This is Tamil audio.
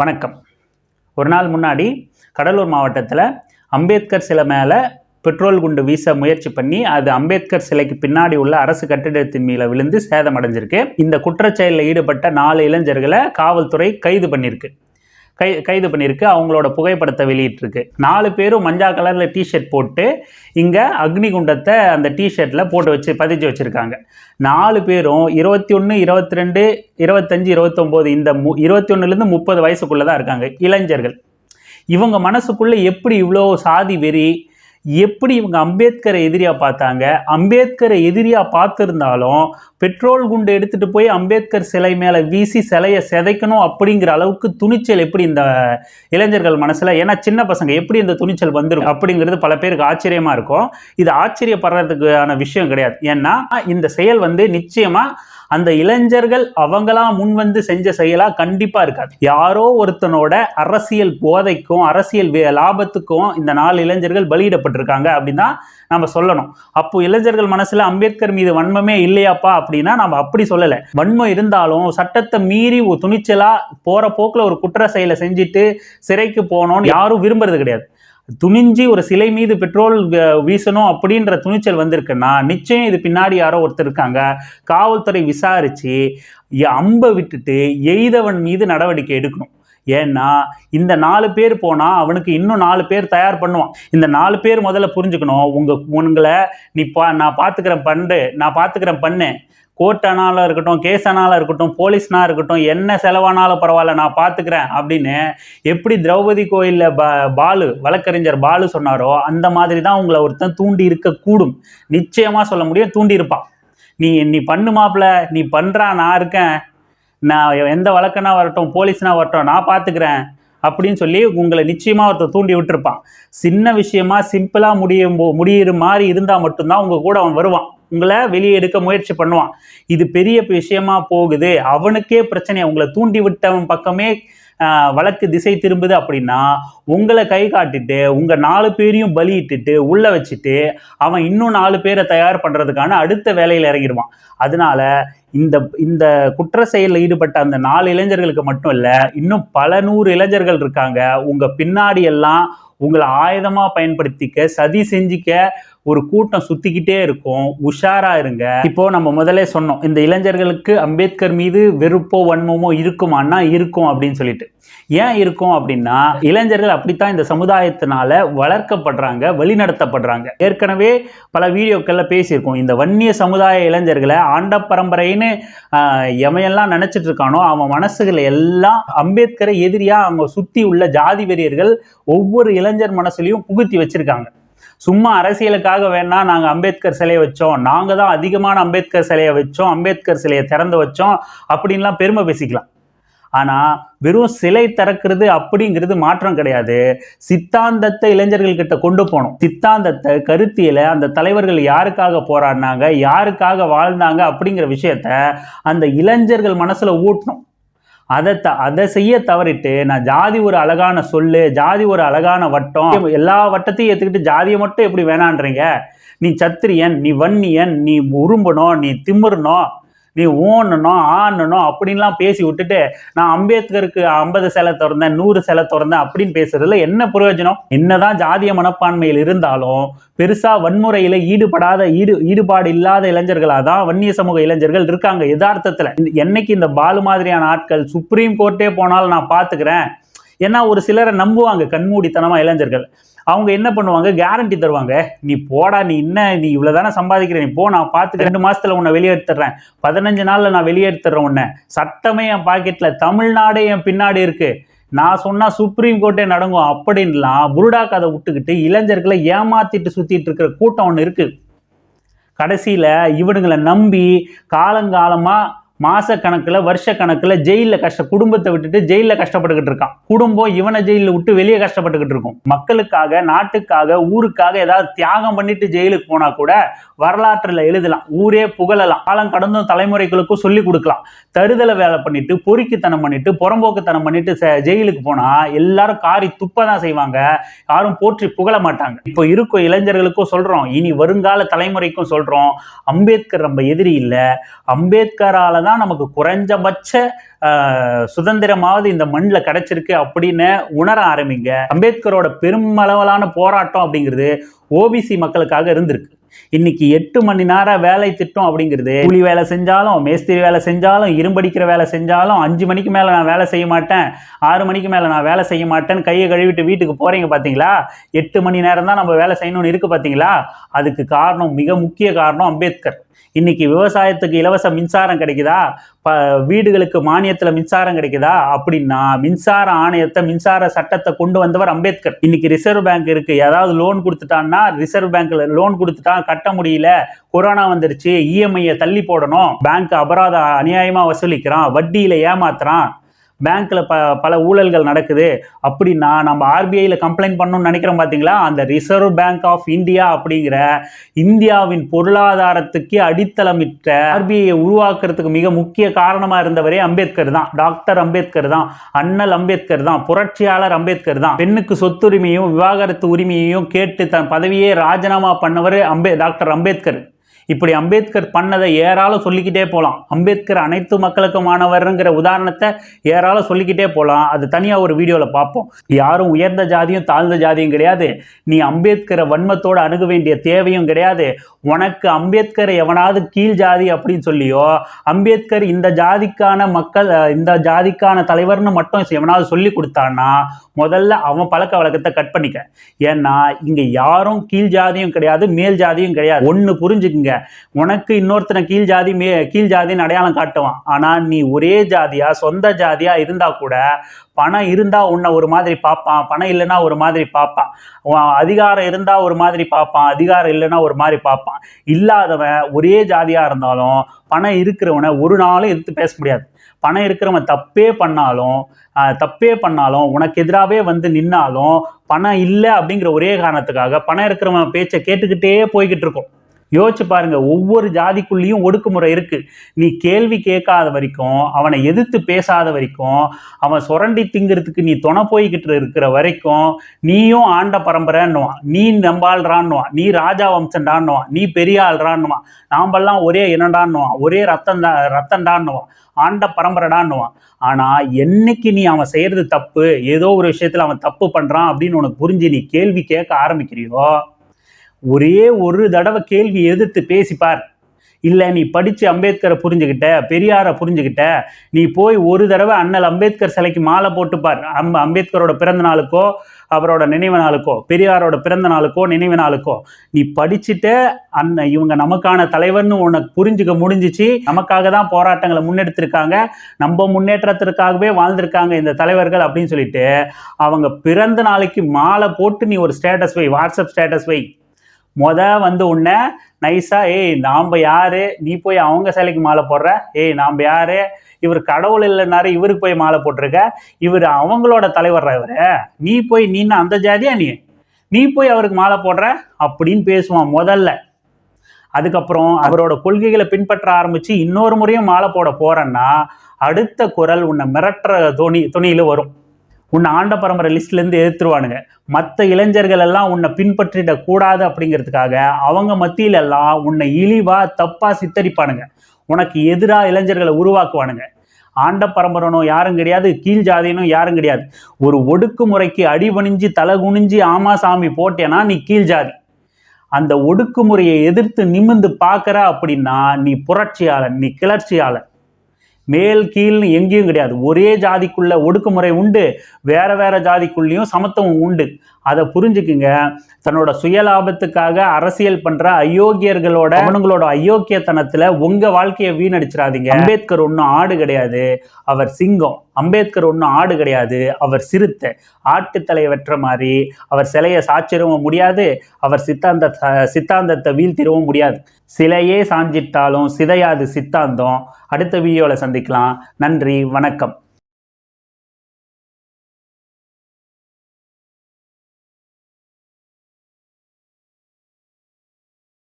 வணக்கம். ஒரு நாள் முன்னாடி கடலூர் மாவட்டத்தில் அம்பேத்கர் சிலை மேலே பெட்ரோல் குண்டு வீச முயற்சி பண்ணி அது அம்பேத்கர் சிலைக்கு பின்னாடி உள்ள அரசு கட்டிடத்தின் மேல விழுந்து சேதமடைஞ்சிருக்கு. இந்த குற்றச்செயலில் ஈடுபட்ட நாலு இளைஞர்களை காவல்துறை கைது பண்ணியிருக்கு. கை கைது பண்ணியிருக்கு. அவங்களோட புகைப்படத்தை வெளியிட்டிருக்கு. நாலு பேரும் மஞ்சா கலரில் டிஷர்ட் போட்டு இங்கே அக்னிகுண்டத்தை அந்த டிஷர்ட்டில் போட்டு வச்சு பதிச்சு வச்சுருக்காங்க. நாலு பேரும் இருபத்தி ஒன்று இருபத்தி ரெண்டு இருபத்தஞ்சி இருபத்தொம்போது இந்த மு இருபத்தி ஒன்றுலேருந்து முப்பது வயசுக்குள்ளே தான் இருக்காங்க இளைஞர்கள். இவங்க மனசுக்குள்ளே எப்படி இவ்வளோ சாதி வெறி எப்படி இவங்க அம்பேத்கரை எதிரியாக பார்த்தாங்க? அம்பேத்கரை எதிரியாக பார்த்துருந்தாலும் பெட்ரோல் குண்டு எடுத்துகிட்டு போய் அம்பேத்கர் சிலை மேலே வீசி சிலையை சிதைக்கணும் அப்படிங்கிற அளவுக்கு துணிச்சல் எப்படி இந்த இளைஞர்கள் மனசில்? ஏன்னா சின்ன பசங்க எப்படி இந்த துணிச்சல் வந்துடும் அப்படிங்கிறது பல பேருக்கு ஆச்சரியமாக இருக்கும். இது ஆச்சரியப்படுறதுக்கான விஷயம் கிடையாது. ஏன்னா இந்த செயல் வந்து நிச்சயமாக அந்த இளைஞர்கள் அவங்களா முன் வந்து செஞ்ச செயலாக கண்டிப்பாக இருக்காது. யாரோ ஒருத்தனோட அரசியல் போதைக்கும் அரசியல் வே- லாபத்துக்கும் இந்த நாலு இளைஞர்கள் பலியிடப்படும் ஈடுபட்டிருக்காங்க அப்படின்னா நம்ம சொல்லணும். அப்போ இளைஞர்கள் மனசுல அம்பேத்கர் மீது வன்மமே இல்லையாப்பா அப்படின்னா நம்ம அப்படி சொல்லலை. வன்மம் இருந்தாலும் சட்டத்தை மீறி ஒரு துணிச்சலா போற போக்குல ஒரு குற்ற செயலை செஞ்சுட்டு சிறைக்கு போகணும்னு யாரும் விரும்புறது கிடையாது. துணிஞ்சு ஒரு சிலை மீது பெட்ரோல் வீசணும் அப்படின்ற துணிச்சல் வந்திருக்குன்னா நிச்சயம் இது பின்னாடி யாரோ ஒருத்தர் இருக்காங்க. காவல்துறை விசாரிச்சு எ- அம்பை விட்டுட்டு எய்தவன் மீது நடவடிக்கை எடுக்கணும். ஏன்னா இந்த நாலு பேர் போனால் அவனுக்கு இன்னும் நாலு பேர் தயார் பண்ணுவான். இந்த நாலு பேர் முதல்ல புரிஞ்சுக்கணும் உங்கள் உங்களை நீ பா நான் பார்த்துக்கிறேன் பண்ணு நான் பார்த்துக்கிறேன் பண்ணு. கோர்ட் ஆனாலும் இருக்கட்டும் கேஸ் ஆனாலும் இருக்கட்டும் போலீஸ்னா இருக்கட்டும் என்ன செலவானாலும் பரவாயில்ல நான் பார்த்துக்கிறேன் அப்படின்னு எப்படி திரௌபதி கோயிலில் ப பாலு வழக்கறிஞர் பாலு சொன்னாரோ அந்த மாதிரி தான் உங்களை ஒருத்தன் தூண்டி இருக்கக்கூடும். நிச்சயமாக சொல்ல முடியும் தூண்டி இருப்பான். நீ நீ பண்ணு மாப்பிள்ள நீ பண்ணுறா நான் இருக்கேன். நான் எந்த வழக்கனா வரட்டும் போலீஸ்னா வரட்டும் நான் பார்த்துக்கிறேன் அப்படின்னு சொல்லி உங்களை நிச்சயமாக ஒருத்தர் தூண்டி விட்டுருப்பான். சின்ன விஷயமா சிம்பிளாக முடியும் போ- முடியிற மாதிரி இருந்தால் மட்டும்தான் உங்கள் கூட அவன் வருவான். உங்களை வெளியே எடுக்க முயற்சி பண்ணுவான். இது பெரிய விஷயமா போகுது. அவனுக்கே பிரச்சனை உங்களை தூண்டி விட்டவன் பக்கமே வழக்கு திசை திரும்புது அப்படின்னா உங்களை கை காட்டிட்டு உங்க நாலு பேரையும் பலியிட்டுட்டு உள்ள வச்சுட்டு அவன் இன்னும் நாலு பேரை தயார் பண்றதுக்கான அடுத்த வேலையில் இறங்கிடுவான் அதனால இந்த இந்த குற்ற செயலில் ஈடுபட்ட அந்த நாலு இளைஞர்களுக்கு மட்டும் இல்லை இன்னும் பல நூறு இளைஞர்கள் இருக்காங்க. உங்க பின்னாடி எல்லாம் உங்களை ஆயுதமா பயன்படுத்திக்க சதி செஞ்சிக்க ஒரு கூட்டம் சுத்திக்கிட்டே இருக்கும். உஷாரா இருங்க. இப்போ நம்ம முதலே சொன்னோம் இந்த இளைஞர்களுக்கு அம்பேத்கர் மீது வெறுப்போ வன்மமோ இருக்குமான்னா இருக்கும் அப்படின்னு சொல்லிட்டு. ஏன் இருக்கும் அப்படின்னா இளைஞர்கள் அப்படித்தான் இந்த சமுதாயத்தினால வளர்க்கப்படுறாங்க வழிநடத்தப்படுறாங்க. ஏற்கனவே பல வீடியோக்கள்ல பேசியிருக்கோம் இந்த வன்னிய சமுதாய இளைஞர்களை ஆண்ட பரம்பரைன்னு எமையெல்லாம் நினைச்சிட்டு இருக்கானோ அவன் மனசுகளை எல்லாம் அம்பேத்கரை எதிரியா அவங்க சுத்தி உள்ள ஜாதி வெறியர்கள் ஒவ்வொரு இளைஞர் மனசுலையும் புகுத்தி வச்சிருக்காங்க. சும்மா அரசியலுக்காக வேணா நாங்க அம்பேத்கர் சிலையை வச்சோம். நாங்க தான் அதிகமான அம்பேத்கர் சிலையை வச்சோம். அம்பேத்கர் சிலையை திறந்து வச்சோம். அப்படின்லாம் பெருமை பேசிக்கலாம். ஆனா வெறும் சிலை திறக்கிறது அப்படிங்கிறது மாற்றம் கிடையாது. சித்தாந்தத்தை இளைஞர்கள் கிட்ட கொண்டு போகணும். சித்தாந்தத்தை கருத்தியில அந்த தலைவர்கள் யாருக்காக போராடினாங்க யாருக்காக வாழ்ந்தாங்க அப்படிங்கிற விஷயத்த அந்த இளைஞர்கள் மனசுல ஊட்டணும். அதை த அதை செய்ய தவறிட்டு நான் ஜாதி ஒரு அழகான சொல்லு ஜாதி ஒரு அழகான வட்டம் எல்லா வட்டத்தையும் ஏற்றுக்கிட்டு ஜாதியை மட்டும் எப்படி வேணான்றீங்க? நீ சத்திரியன் நீ வன்னியன் நீ உரும்பணும் நீ திமிரணும் நீ ஓணணும் ஆணணும் அப்படின்லாம் பேசி விட்டுட்டு நான் அம்பேத்கருக்கு ஐம்பது சிலை திறந்தேன் நூறு சிலை திறந்தேன் அப்படின்னு பேசுறதுல என்ன பிரயோஜனம்? என்னதான் ஜாதிய மனப்பான்மையில் இருந்தாலும் பெருசா வன்முறையில ஈடுபடாத ஈடு ஈடுபாடு இல்லாத இளைஞர்களாக தான் வன்னிய சமூக இளைஞர்கள் இருக்காங்க யதார்த்தத்துல. என்னைக்கு இந்த பாலு மாதிரியான ஆட்கள் சுப்ரீம் கோர்ட்டே போனாலும் நான் பாத்துக்கிறேன். ஏன்னா ஒரு சிலரை நம்புவாங்க கண்மூடித்தனமாக இளைஞர்கள். அவங்க என்ன பண்ணுவாங்க? கேரண்டி தருவாங்க. நீ போடா நீ என்ன நீ இவ்வளவுதானே சம்பாதிக்கிற நீ போ நான் பார்த்து ரெண்டு மாதத்தில் உன்னை வெளியேற்றுறேன் பதினஞ்சு நாளில் நான் வெளியேற்றுறேன் உன்னை. சட்டமே என் பாக்கெட்டில் தமிழ்நாடே என் பின்னாடி இருக்குது நான் சொன்னால் சுப்ரீம் கோர்ட்டே நடங்கும். அப்படின்லாம் புருடா கதை விட்டுக்கிட்டு இளைஞர்களை ஏமாத்திட்டு சுற்றிட்டு இருக்கிற கூட்டம் ஒன்று இருக்குது கடைசியில் இவனுங்களை நம்பி காலங்காலமாக மாச கணக்கில் வருஷ கணக்கில் ஜெயிலில் கஷ்ட குடும்பத்தை விட்டுட்டு ஜெயிலில் கஷ்டப்பட்டுக்கிட்டு இருக்கான். குடும்பம் இவனை ஜெயிலில் விட்டு வெளியே கஷ்டப்பட்டுக்கிட்டு இருக்கும். மக்களுக்காக நாட்டுக்காக ஊருக்காக ஏதாவது தியாகம் பண்ணிட்டு ஜெயிலுக்கு போனா கூட வரலாற்றில் எழுதலாம். ஊரே புகழலாம். காலம் கடந்தும் தலைமுறைகளுக்கும் சொல்லி கொடுக்கலாம். தருதலை வேலை பண்ணிட்டு பொறுக்கித்தனம் பண்ணிட்டு புறம்போக்குத்தனம் பண்ணிட்டு ச- ஜெயிலுக்கு போனா எல்லாரும் காரி துப்ப தான் செய்வாங்க. யாரும் போற்றி புகழ மாட்டாங்க. இப்போ இருக்கும் இளைஞர்களுக்கும் சொல்றோம். இனி வருங்கால தலைமுறைக்கும் சொல்றோம். அம்பேத்கர் நம்ம எதிரி இல்லை. அம்பேத்கரால தான் தான் நமக்கு குறைஞ்சபட்ச ஆஹ், சுதந்திரமாவது இந்த மண்ணில் கிடைச்சிருக்கு அப்படின்னு உணர ஆரம்பிங்க. அம்பேத்கரோட பெருமளவிலான போராட்டம் அப்படிங்கிறது ஓபிசி மக்களுக்காக இருந்திருக்கு. இன்னைக்கு எட்டு மணி நேர வேலை திட்டம் அப்படிங்கிறது கூலி வேலை செஞ்சாலும் மேஸ்திரி வேலை செஞ்சாலும் இரும்படிக்கிற வேலை செஞ்சாலும் அஞ்சு மணிக்கு மேலே நான் வேலை செய்ய மாட்டேன் ஆறு மணிக்கு மேலே நான் வேலை செய்ய மாட்டேன்னு கையை கழுவிட்டு வீட்டுக்கு போகிறீங்க பார்த்தீங்களா எட்டு மணி நேரம் தான் நம்ம வேலை செய்யணும்னு இருக்குது பார்த்தீங்களா அதுக்கு காரணம் மிக முக்கிய காரணம் அம்பேத்கர். இன்னைக்கு விவசாயத்துக்கு இலவச மின்சாரம் கிடைக்குதா? ப வீடுகளுக்கு மானியத்தில் மின்சாரம் கிடைக்குதா? அப்படின்னா மின்சார ஆணையத்தை மின்சார சட்டத்தை கொண்டு வந்தவர் அம்பேத்கர். இன்னைக்கு ரிசர்வ் பேங்க் இருக்கு. ஏதாவது லோன் கொடுத்துட்டான்னா ரிசர்வ் பேங்க்ல லோன் கொடுத்துட்டான் கட்ட முடியல. கொரோனா வந்துருச்சு. இஎம்ஐயை தள்ளி போடணும். பேங்க் அபராதம் அநியாயமா வசூலிக்கிறான். வட்டியில ஏமாத்துறான். பேங்க்கில் ப பல ஊழல்கள் நடக்குது. அப்படின்னா நம்ம ஆர்பிஐயில் கம்ப்ளைண்ட் பண்ணணும்னு நினைக்கிறோம் பார்த்தீங்களா அந்த ரிசர்வ் பேங்க் ஆஃப் இந்தியா அப்படிங்கிற இந்தியாவின் பொருளாதாரத்துக்கு அடித்தளமிட்ட ஆர்பிஐயை உருவாக்குறதுக்கு மிக முக்கிய காரணமாக இருந்தவரே அம்பேத்கர் தான். டாக்டர் அம்பேத்கர் தான். அண்ணல் அம்பேத்கர் தான். புரட்சியாளர் அம்பேத்கர் தான். பெண்ணுக்கு சொத்துரிமையும் விவாகரத்து உரிமையையும் கேட்டு தன் பதவியே ராஜினாமா பண்ணவர் அம்பே டாக்டர் அம்பேத்கர். இப்படி அம்பேத்கர் பண்ணதை ஏராளம் சொல்லிக்கிட்டே போகலாம். அம்பேத்கர் அனைத்து மக்களுக்குமானவருங்கிற உதாரணத்தை ஏராளம் சொல்லிக்கிட்டே போகலாம். அது தனியாக ஒரு வீடியோவில் பார்ப்போம். யாரும் உயர்ந்த ஜாதியும் தாழ்ந்த ஜாதியும் கிடையாது. நீ அம்பேத்கரை வன்மத்தோடு அணுக வேண்டிய தேவையும் கிடையாது. உனக்கு அம்பேத்கரை எவனாவது கீழ் ஜாதி அப்படின்னு சொல்லியோ அம்பேத்கர் இந்த ஜாதிக்கான மக்கள் இந்த ஜாதிக்கான தலைவர்னு மட்டும் எவனாவது சொல்லி கொடுத்தான்னா முதல்ல அவன் பழக்க வழக்கத்தை கட் பண்ணிக்க. ஏன்னா இங்கே யாரும் கீழ் ஜாதியும் கிடையாது மேல் ஜாதியும் கிடையாது. ஒன்று புரிஞ்சுக்குங்க. உனக்கு இன்னொருத்தனை கீழ் ஜாதி மே கீழ் ஜாதின்னு அடையாளம் காட்டுவான். ஆனா நீ ஒரே ஜாதியா சொந்த ஜாதியா இருந்தா கூட பணம் இருந்தா உன்னை ஒரு மாதிரி பார்ப்பான். பணம் இல்லைன்னா ஒரு மாதிரி பார்ப்பான். உன் அதிகாரம் இருந்தா ஒரு மாதிரி பார்ப்பான். அதிகாரம் இல்லைன்னா ஒரு மாதிரி பார்ப்பான். இல்லாதவன் ஒரே ஜாதியா இருந்தாலும் பணம் இருக்கிறவனை ஒரு நாளும் எடுத்து பேச முடியாது. பணம் இருக்கிறவன் தப்பே பண்ணாலும் தப்பே பண்ணாலும் உனக்கு எதிராகவே வந்து நின்னாலும் பணம் இல்லை அப்படிங்கிற ஒரே காரணத்துக்காக பணம் இருக்கிறவன் பேச்சை கேட்டுக்கிட்டே போய்கிட்டு இருக்கும். யோசிச்சு பாருங்க ஒவ்வொரு ஜாதிக்குள்ளேயும் ஒடுக்குமுறை இருக்கு. நீ கேள்வி கேட்காத வரைக்கும் அவனை எதிர்த்து பேசாத வரைக்கும் அவன் சுரண்டி திங்கிறதுக்கு நீ துணை போய்கிட்டு இருக்கிற வரைக்கும் நீயும் ஆண்ட பரம்பரைன்னுவான். நீ நம்பாள்றான்னுவான் நீ ராஜா வம்சண்டான்னுவான் நீ பெரிய ஆள்றான்னுவான் ஒரே இனண்டான்னுவான். ஒரே ரத்தம் தான் ரத்தண்டான்னுவான். ஆண்ட பரம்பரைடான்னுவான். ஆனா என்னைக்கு நீ அவன் செய்யறது தப்பு ஏதோ ஒரு விஷயத்துல அவன் தப்பு பண்றான் அப்படின்னு உனக்கு புரிஞ்சு நீ கேள்வி கேட்க ஆரம்பிக்கிறியோ ஒரே ஒரு தடவை கேள்வி எதிர்த்து பேசிப்பார். இல்லை நீ படித்து அம்பேத்கரை புரிஞ்சுக்கிட்ட பெரியாரை புரிஞ்சுக்கிட்ட நீ போய் ஒரு தடவை அண்ணல் அம்பேத்கர் சிலைக்கு மாலை போட்டுப்பார். அம்ப அம்பேத்கரோட பிறந்த நாளுக்கோ அவரோட நினைவு நாளுக்கோ பெரியாரோட பிறந்த நாளுக்கோ நினைவு நாளுக்கோ நீ படிச்சுட்டு அண்ண இவங்க நமக்கான தலைவர்னு உனக்கு புரிஞ்சுக்க முடிஞ்சிச்சு. நமக்காக தான் போராட்டங்களை முன்னெடுத்திருக்காங்க. நம்ம முன்னேற்றத்திற்காகவே வாழ்ந்திருக்காங்க இந்த தலைவர்கள் அப்படின்னு சொல்லிட்டு அவங்க பிறந்த நாளைக்கு மாலை போட்டு நீ ஒரு ஸ்டேட்டஸ் வை வாட்ஸ்அப் ஸ்டேட்டஸ் வை. மொத வந்து உன்னை நைஸாக ஏய் நாம் யாரு? நீ போய் அவங்க சிலைக்கு மாலை போடுற? ஏய் நாம் யாரு? இவர் கடவுள் இல்லைனாரு இவருக்கு போய் மாலை போட்டிருக்க? இவர் அவங்களோட தலைவர் இவர். நீ போய் நீன்னு அந்த ஜாதியா நீ? நீ போய் அவருக்கு மாலை போடுற? அப்படின்னு பேசுவான் முதல்ல. அதுக்கப்புறம் அவரோட கொள்கைகளை பின்பற்ற ஆரம்பிச்சு இன்னொரு முறையும் மாலை போட போறேன்னா அடுத்த குரல் உன்னை மிரட்டுற துணி துணியில் வரும். உன்னை ஆண்ட பரம்பரை லிஸ்ட்லேருந்து எதிர்த்துருவானுங்க. மற்ற இளைஞர்கள் எல்லாம் உன்னை பின்பற்றிட கூடாது அப்படிங்கிறதுக்காக அவங்க மத்தியில எல்லாம் உன்னை இழிவா தப்பா சித்தரிப்பானுங்க. உனக்கு எதிராக இளைஞர்களை உருவாக்குவானுங்க. ஆண்ட பரம்பரனும் யாரும் கிடையாது கீழ் ஜாதினும் யாரும் கிடையாது. ஒரு ஒடுக்குமுறைக்கு அடிபணிஞ்சு தலை குனிஞ்சு ஆமா சாமி போட்டேன்னா நீ கீழ் ஜாதி. அந்த ஒடுக்குமுறையை எதிர்த்து நிமிர்ந்து பார்க்குற அப்படின்னா நீ புரட்சியாளன் நீ கிளர்ச்சியாளன். மேல் கீழ்னு எங்கேயும் கிடையாது. ஒரே ஜாதிக்குள்ள ஒடுக்குமுறை உண்டு வேற வேற ஜாதிக்குள்ளேயும் சமத்துவம் உண்டு. அதை புரிஞ்சுக்குங்க. தன்னோட சுயலாபத்துக்காக அரசியல் பண்ற அயோக்கியர்களோட அவனுங்களோட அயோக்கியத்தனத்துல உங்க வாழ்க்கையை வீணடிச்சிடாதீங்க. அம்பேத்கர் ஒன்றும் ஆடு கிடையாது. அவர் சிங்கம். அம்பேத்கர் ஒன்றும் ஆடு கிடையாது. அவர் சிறுத்தை. ஆட்டுத்தலை வெற்ற மாதிரி அவர் சிலையை சாச்சிடவும் முடியாது அவர் சித்தாந்த சித்தாந்தத்தை வீழ்த்திடவும் முடியாது. சிலையே சாஞ்சிட்டாலும் சிதையாது சித்தாந்தம். அடுத்த வீடியோவில் சந்திக்கலாம். நன்றி வணக்கம்.